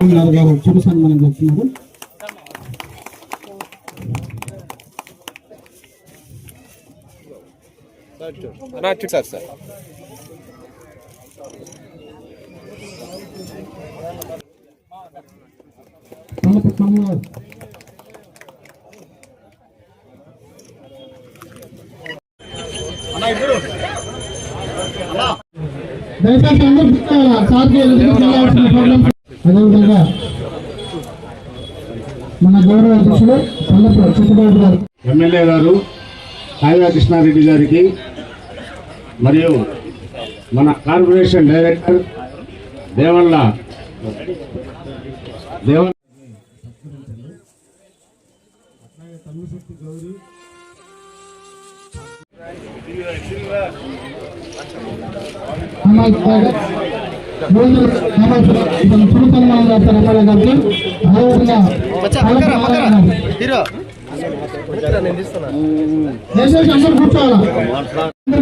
ఈరోజు గారు చిరు సన్మానం చేస్తున్నారు సార్ సార్ దయచేసి అందరూ? సార్కి. అదేవిధంగా మన గౌరవ అధ్యక్షుడు చిట్టుబాబు గారు ఎమ్మెల్యే గారు కావ్య కృష్ణారెడ్డి గారికి మరియు మన కార్పొరేషన్ డైరెక్టర్ దేవల్ల దేవ అమ్మాయి గారు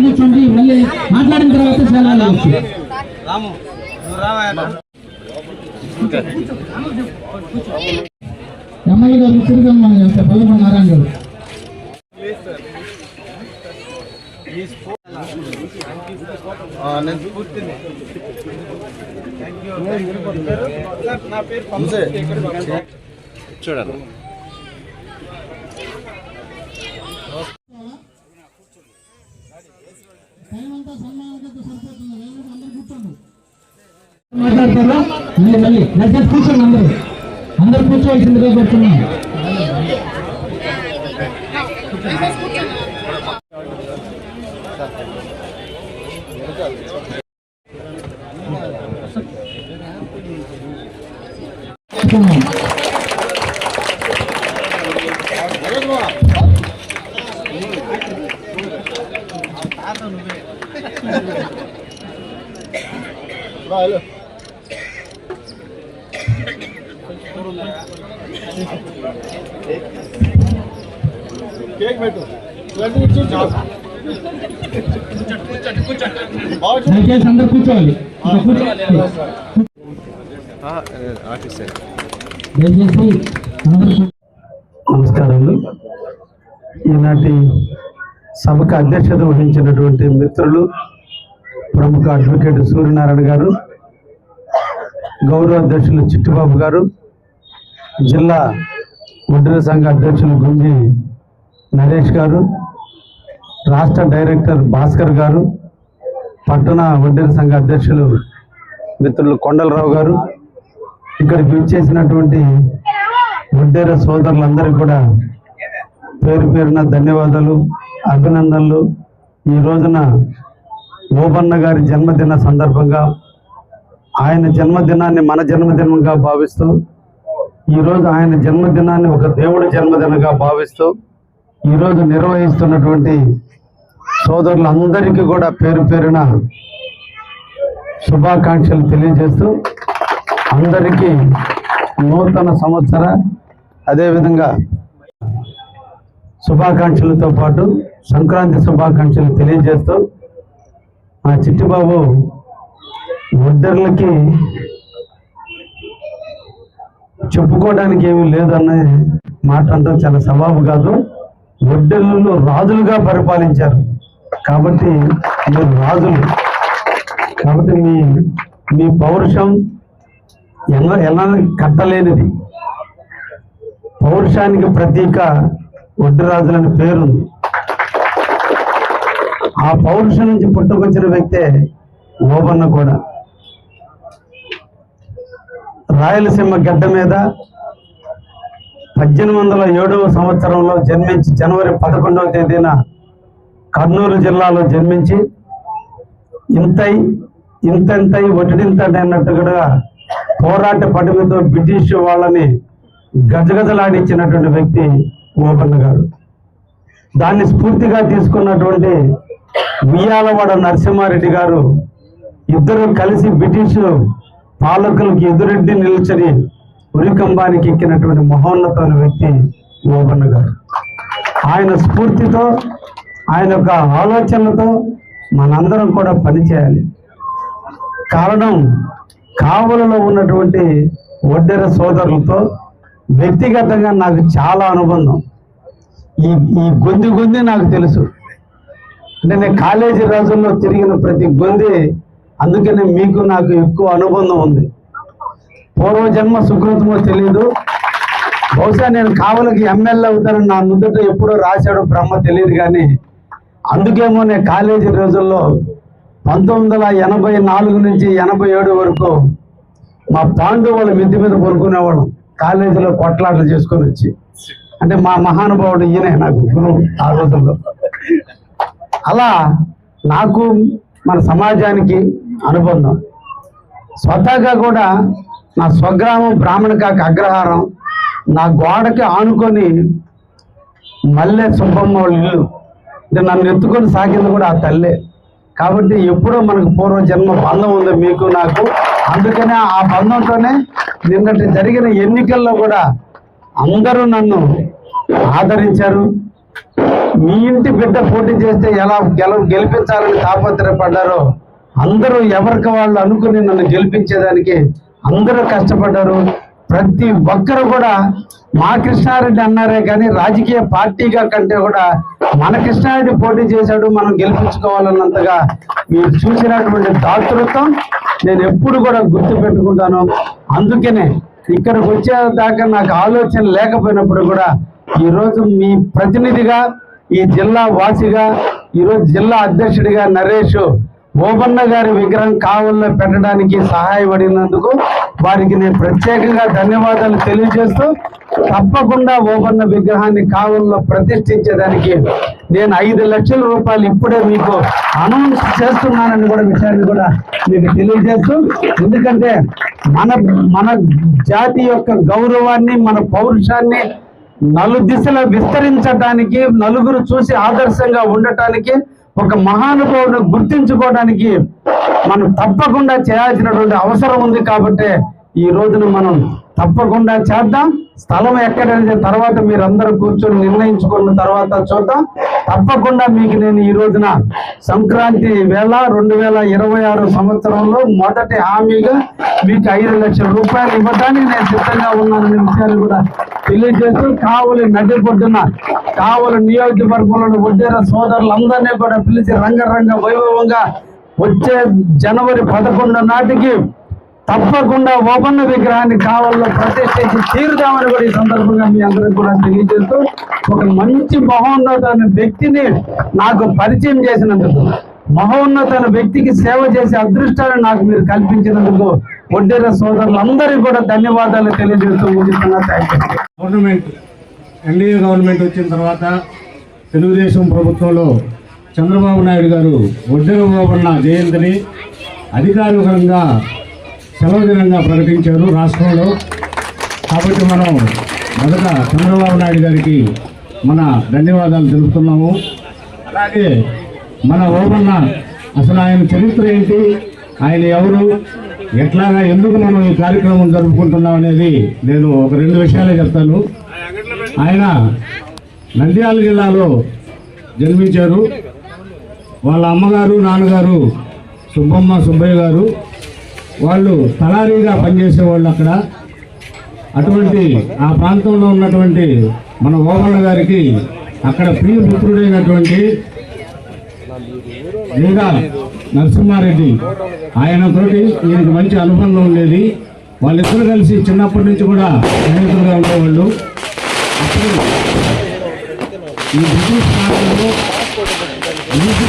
కూర్చోండి మళ్ళీ మాట్లాడిన తర్వాత చాలా ఎమ్మెల్యే గారు చేస్తారు పల్లెపల్లి నారాయణ గారు దయచేసి అందరూ కూర్చోండి మాట్లాడతారా మళ్ళీ మళ్ళీ దయచేసి కూర్చోండి అందరూ అందరూ కూర్చోవలసిందిగా కోరుతున్నాం దయచేసి అందరూ కూర్చోవాలి ఇక్కడ కూర్చోవాలి ఆఫీస్ దయచేసి నమస్కారాలు ఈనాటి సభకు అధ్యక్షత వహించినటువంటి మిత్రులు ప్రముఖ అడ్వకేట్ సూర్యనారాయణ గారు గౌరవ అధ్యక్షులు చిట్టుబాబు గారు జిల్లా వడ్డీల సంఘ అధ్యక్షులు గుంజి నరేష్ గారు రాష్ట్ర డైరెక్టర్ భాస్కర్ గారు పట్టణ వడ్డీల సంఘ అధ్యక్షులు మిత్రులు కొండలరావు గారు ఇక్కడికి విచ్చేసినటువంటి వడ్డేర సోదరులందరికీ కూడా పేరు పేరున ధన్యవాదాలు అభినందనలు. ఈ రోజున ఓబన్న గారి జన్మదిన సందర్భంగా ఆయన జన్మదినాన్ని మన జన్మదినంగా భావిస్తూ ఈరోజు ఆయన జన్మదినాన్ని ఒక దేవుడి జన్మదినంగా భావిస్తూ ఈరోజు నిర్వహిస్తున్నటువంటి సోదరులందరికీ కూడా పేరు పేరున శుభాకాంక్షలు తెలియజేస్తూ అందరికీ నూతన సంవత్సర అదేవిధంగా శుభాకాంక్షలతో పాటు సంక్రాంతి శుభాకాంక్షలు తెలియజేస్తూ మా చిట్టిబాబు ఒడ్డర్లకి చెప్పుకోవడానికి ఏమీ లేదనే మాట అంటే చాలా సవాబు కాదు. ఒడ్డెళ్ళు రాజులుగా పరిపాలించారు. కాబట్టి మీరు రాజులు. కాబట్టి మీ మీ పౌరుషం ఎలా ఎలా కట్టలేనిది. పౌరుషానికి ప్రతీక ఒడ్డురాజులని పేరుంది. ఆ పౌరుషం నుంచి పుట్టుకొచ్చిన వ్యక్తే ఓబన్న కూడా. రాయలసీమ గడ్డ మీద పద్దెనిమిది వందల ఏడవ సంవత్సరంలో జన్మించి జనవరి పదకొండవ తేదీన కర్నూలు జిల్లాలో జన్మించి ఇంతై ఇంతెంతై ఒటిడింతటి అన్నట్టుగా పోరాట పటిమతో బ్రిటిష్ వాళ్ళని గజగజలాడించినటువంటి వ్యక్తి ఓపన్న గారు. దాన్ని స్ఫూర్తిగా తీసుకున్నటువంటి ఉయ్యాలవాడ నరసింహారెడ్డి గారు ఇద్దరు కలిసి బ్రిటిష్ పాలకులకు ఎదురెడ్డి నిలిచని ఉరికంబానికి ఎక్కినటువంటి మహోన్నతమైన వ్యక్తి ఓబన్న గారు. ఆయన స్ఫూర్తితో ఆయన యొక్క ఆలోచనలతో మనందరం కూడా పనిచేయాలి. కారణం కావలలో ఉన్నటువంటి వడ్డెర సోదరులతో వ్యక్తిగతంగా నాకు చాలా అనుబంధం. ఈ ఈ గొంది గొంది నాకు తెలుసు. అంటే నేను కాలేజీ రోజుల్లో తిరిగిన ప్రతి గొంది అందుకనే మీకు నాకు ఎక్కువ అనుబంధం ఉంది. పూర్వజన్మ సుకృతమో తెలియదు బహుశా నేను కావలకి ఎమ్మెల్యే అవుతానని నా ముందట ఎప్పుడో రాశాడో బ్రహ్మ తెలియదు కానీ అందుకేమో నేను కాలేజీ రోజుల్లో పంతొమ్మిది వందల ఎనభై నాలుగు నుంచి ఎనభై ఏడు వరకు మా పాండు మిద్ది మీద కొనుక్కునేవాళ్ళం కాలేజీలో కొట్లాటలు చేసుకొని వచ్చి. అంటే మా మహానుభావుడు ఈయనే నాకు గురువు ఆ రోజుల్లో. అలా నాకు మన సమాజానికి అనుబంధం. స్వతహాగా కూడా నా స్వగ్రామం బ్రాహ్మణకాక అగ్రహారం. నా గోడకి ఆనుకొని మల్లె సుబ్బమ్మ వాళ్ళ ఇల్లు. నన్ను ఎత్తుకొని సాగింది కూడా ఆ తల్లే. కాబట్టి ఎప్పుడో మనకు పూర్వ జన్మ బంధం ఉంది మీకు నాకు. అందుకనే ఆ బంధంతోనే నిన్నటి జరిగిన ఎన్నికల్లో కూడా అందరూ నన్ను ఆదరించారు. మీ ఇంటి బిడ్డ పోటీ చేస్తే ఎలా గెల గెలిపించాలని తాపత్రయపడ్డారో అందరూ ఎవరికి వాళ్ళు అనుకుని నన్ను గెలిపించేదానికి అందరూ కష్టపడ్డారు. ప్రతి ఒక్కరు కూడా మా కృష్ణారెడ్డి అన్నారే కానీ రాజకీయ పార్టీగా కంటే కూడా మన కృష్ణారెడ్డి పోటీ చేశాడు మనం గెలిపించుకోవాలన్నంతగా మీరు చూసినటువంటి దాతృత్వం నేను ఎప్పుడు కూడా గుర్తు పెట్టుకుంటాను అందుకనే ఇక్కడికి వచ్చేదాకా నాకు ఆలోచన లేకపోయినప్పుడు కూడా ఈరోజు మీ ప్రతినిధిగా ఈ జిల్లా వాసిగా ఈరోజు జిల్లా అధ్యక్షుడిగా నరేష్ ఓబన్న గారి విగ్రహం కావల్లో పెట్టడానికి సహాయపడినందుకు వారికి నేను ప్రత్యేకంగా ధన్యవాదాలు తెలియజేస్తూ తప్పకుండా ఓబన్న విగ్రహాన్ని కావల్లో ప్రతిష్ఠించేదానికి నేను ఐదు లక్షల రూపాయలు ఇప్పుడే మీకు అనౌన్స్ చేస్తున్నానని కూడా విషయాన్ని కూడా మీకు తెలియజేస్తూ ఎందుకంటే మన మన జాతి యొక్క గౌరవాన్ని మన పౌరుషాన్ని నలు దిశలో విస్తరించడానికి నలుగురు చూసి ఆదర్శంగా ఉండటానికి ఒక మహానుభావుని గుర్తించుకోవడానికి మనం తప్పకుండా చేయాల్సినటువంటి అవసరం ఉంది కాబట్టి ఈ రోజున మనం తప్పకుండా చేద్దాం. స్థలం ఎక్కడనేది తర్వాత మీరందరూ కూర్చొని నిర్ణయించుకున్న తర్వాత చూద్దాం. తప్పకుండా మీకు నేను ఈ రోజున సంక్రాంతి వేళ రెండు వేల ఇరవై ఆరు సంవత్సరంలో మొదటి హామీగా మీకు ఐదు లక్షల రూపాయలు ఇవ్వడానికి నేను సిద్ధంగా ఉన్నాననే విషయాన్ని కూడా తెలియజేస్తూ కావలి నడి పొద్దున్న కావలి నియోజకవర్గంలోని వడ్డేర సోదరులందరినీ కూడా పిలిచి రంగరంగ వైభవంగా వచ్చే జనవరి పదకొండు నాటికి తప్పకుండా ఓపన్న విగ్రహాన్ని కావాలో ప్రతిష్ఠించి తీరుదామని కూడా ఈ సందర్భంగా మీ అందరికి కూడా తెలియజేస్తూ ఒక మంచి మహోన్నతమైన వ్యక్తిని నాకు పరిచయం చేసినందుకు మహోన్నతమైన వ్యక్తికి సేవ చేసే అదృష్టాన్ని నాకు మీరు కల్పించినందుకు వడ్డేర సోదరులందరికీ కూడా ధన్యవాదాలు తెలియజేస్తూ ముగిస్తున్నా. థ్యాంక్ గవర్నమెంట్ ఎన్డీఏ గవర్నమెంట్ వచ్చిన తర్వాత తెలుగుదేశం ప్రభుత్వంలో చంద్రబాబు నాయుడు గారు ఒడ్డెర బాబన్న జయంతిని అధికారికంగా సెలవు దినంగా ప్రకటించారు రాష్ట్రంలో. కాబట్టి మనం మొదట చంద్రబాబు నాయుడు గారికి మన ధన్యవాదాలు తెలుపుతున్నాము. అలాగే మన ఓమన్న అసలు ఆయన చరిత్ర ఏంటి? ఆయన ఎవరు? ఎట్లాగా ఎందుకు మనం ఈ కార్యక్రమం జరుపుకుంటున్నాం అనేది నేను ఒక రెండు విషయాలే చెప్తాను. ఆయన నంద్యాల జిల్లాలో జన్మించారు. వాళ్ళ అమ్మగారు నాన్నగారు సుబ్బమ్మ సుబ్బయ్య గారు. వాళ్ళు తలారీగా పనిచేసేవాళ్ళు అక్కడ. అటువంటి ఆ ప్రాంతంలో ఉన్నటువంటి మన ఓమన్న గారికి అక్కడ ప్రియ పుత్రుడైనటువంటి లేదా నరసింహారెడ్డి ఆయనతోటి ఈయనకి మంచి అనుబంధం ఉండేది. వాళ్ళిద్దరు కలిసి చిన్నప్పటి నుంచి కూడా స్నేహితులుగా ఉండేవాళ్ళు. అప్పుడు ఈ బ్రిటిష్ ప్రాంతంలో బ్రిటిష్